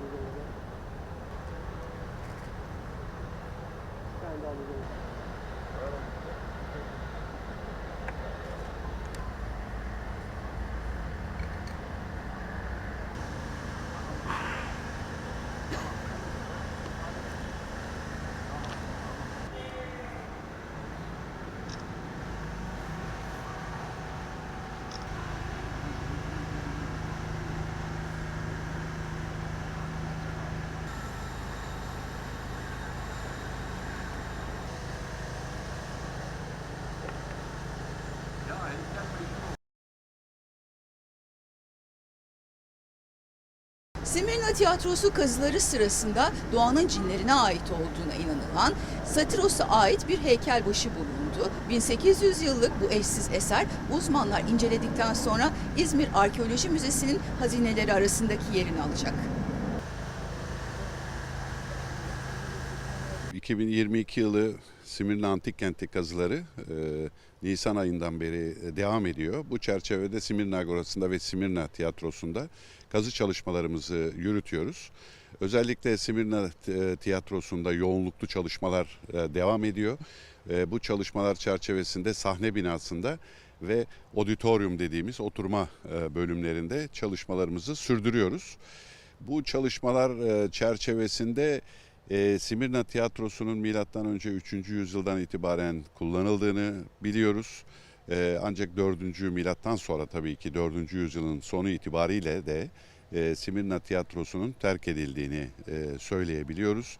alacağım. Ben de alacağım. Simirna Tiyatrosu kazıları sırasında doğanın cinlerine ait olduğuna inanılan Satiros'a ait bir heykelbaşı bulundu. 1800 yıllık bu eşsiz eser uzmanlar inceledikten sonra İzmir Arkeoloji Müzesi'nin hazineleri arasındaki yerini alacak. 2022 yılı Simirna Antik Kenti kazıları e, Nisan ayından beri e, devam ediyor. Bu çerçevede Simirna Agorası'nda ve Simirna Tiyatrosu'nda kazı çalışmalarımızı yürütüyoruz. Özellikle Simirna e, Tiyatrosu'nda yoğunluklu çalışmalar e, devam ediyor. E, bu çalışmalar çerçevesinde sahne binasında ve auditorium dediğimiz oturma bölümlerinde çalışmalarımızı sürdürüyoruz. Bu çalışmalar çerçevesinde e, Simirna Tiyatrosu'nun milattan önce 3. yüzyıldan itibaren kullanıldığını biliyoruz. E, ancak 4. milattan sonra tabii ki 4. yüzyılın sonu itibariyle de e, Simirna Tiyatrosu'nun terk edildiğini e, söyleyebiliyoruz.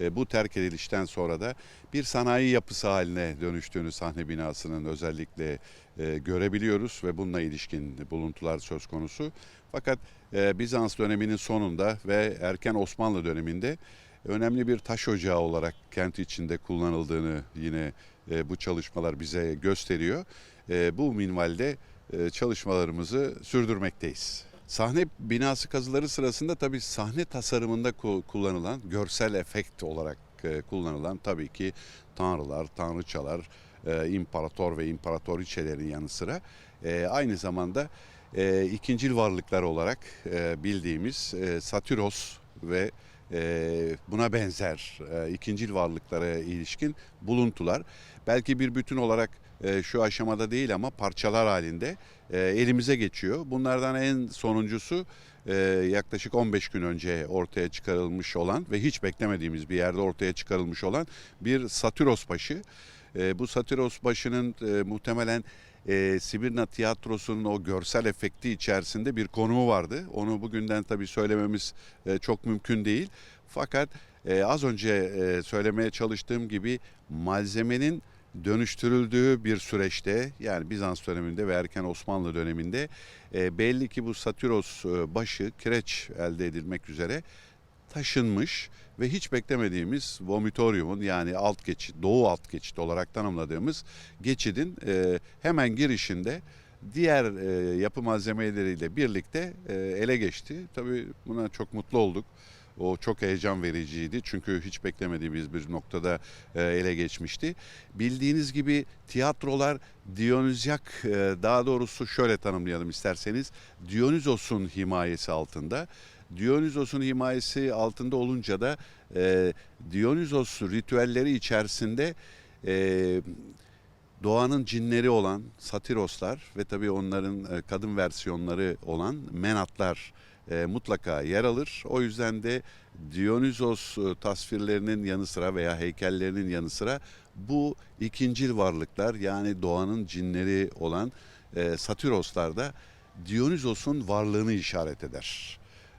E, bu terk edilişten sonra da bir sanayi yapısı haline dönüştüğünü sahne binasının özellikle e, görebiliyoruz ve bununla ilişkin buluntular söz konusu. Fakat e, Bizans döneminin sonunda ve erken Osmanlı döneminde önemli bir taş ocağı olarak kent içinde kullanıldığını yine e, bu çalışmalar bize gösteriyor. E, bu minvalde e, çalışmalarımızı sürdürmekteyiz. Sahne binası kazıları sırasında tabii sahne tasarımında ku- kullanılan görsel efekt olarak e, kullanılan tabii ki tanrılar, tanrıçalar, e, imparator ve imparatoriçelerin yanı sıra e, aynı zamanda ikincil varlıklar olarak bildiğimiz Satyros ve buna benzer e, ikincil varlıklara ilişkin buluntular. Belki bir bütün olarak e, şu aşamada değil ama parçalar halinde e, elimize geçiyor. Bunlardan en sonuncusu yaklaşık 15 gün önce ortaya çıkarılmış olan ve hiç beklemediğimiz bir yerde ortaya çıkarılmış olan bir Satyros başı. E, bu Satyros başının e, muhtemelen e, Sibirna Tiyatrosu'nun o görsel efekti içerisinde bir konumu vardı. Onu bugünden tabii söylememiz e, çok mümkün değil. Fakat e, az önce e, söylemeye çalıştığım gibi malzemenin dönüştürüldüğü bir süreçte yani Bizans döneminde ve erken Osmanlı döneminde e, belli ki bu Satyros e, başı kireç elde edilmek üzere taşınmış ve hiç beklemediğimiz vomitoriumun yani alt geçit, doğu alt geçit olarak tanımladığımız geçidin e, hemen girişinde diğer e, yapı malzemeleriyle birlikte e, ele geçti. Tabii buna çok mutlu olduk. O çok heyecan vericiydi çünkü hiç beklemediğimiz bir noktada e, ele geçmişti. Bildiğiniz gibi tiyatrolar Dionysyak, e, daha doğrusu şöyle tanımlayalım isterseniz, Dionysos'un himayesi altında. Dionysos'un himayesi altında olunca da e, Dionysos ritüelleri içerisinde e, doğanın cinleri olan satiroslar ve tabii onların e, kadın versiyonları olan menatlar e, mutlaka yer alır. O yüzden de Dionysos e, tasvirlerinin yanı sıra veya heykellerinin yanı sıra bu ikincil varlıklar yani doğanın cinleri olan e, satiroslar da Dionysos'un varlığını işaret eder.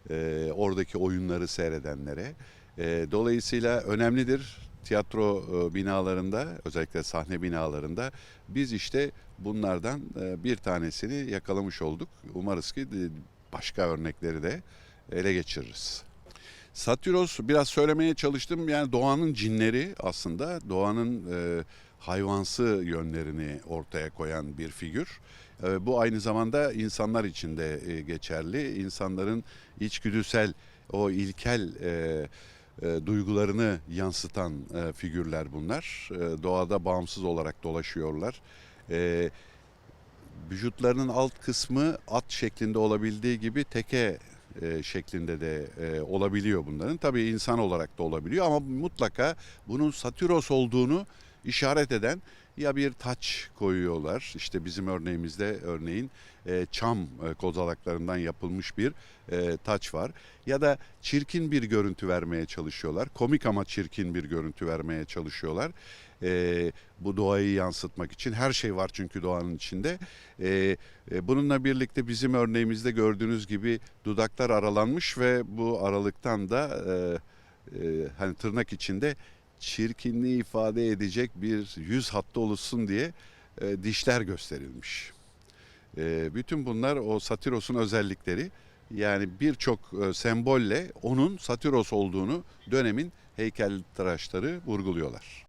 E, oradaki oyunları seyredenlere. E, dolayısıyla önemlidir tiyatro e, binalarında özellikle sahne binalarında biz işte bunlardan e, bir tanesini yakalamış olduk. Umarız ki e, başka örnekleri de ele geçiririz. Satyros biraz söylemeye çalıştım yani doğanın cinleri aslında doğanın hayvansı yönlerini ortaya koyan bir figür. E, bu aynı zamanda insanlar için de e, geçerli. İnsanların içgüdüsel o ilkel e, e, duygularını yansıtan figürler bunlar. Doğada bağımsız olarak dolaşıyorlar. Vücutlarının alt kısmı at şeklinde olabildiği gibi teke şeklinde de olabiliyor bunların. Tabii insan olarak da olabiliyor ama mutlaka bunun satiros olduğunu işaret eden ya bir taç koyuyorlar. İşte bizim örneğimizde örneğin e, çam e, kozalaklarından yapılmış bir e, taç var. Ya da çirkin bir görüntü vermeye çalışıyorlar. Komik ama çirkin bir görüntü vermeye çalışıyorlar. Bu doğayı yansıtmak için her şey var çünkü doğanın içinde. Bununla birlikte bizim örneğimizde gördüğünüz gibi dudaklar aralanmış ve bu aralıktan da hani tırnak içinde çirkinliği ifade edecek bir yüz hattı oluşsun diye e, dişler gösterilmiş. E, bütün bunlar o satiros'un özellikleri. Yani birçok e, sembolle onun satiros olduğunu dönemin heykeltıraşları vurguluyorlar.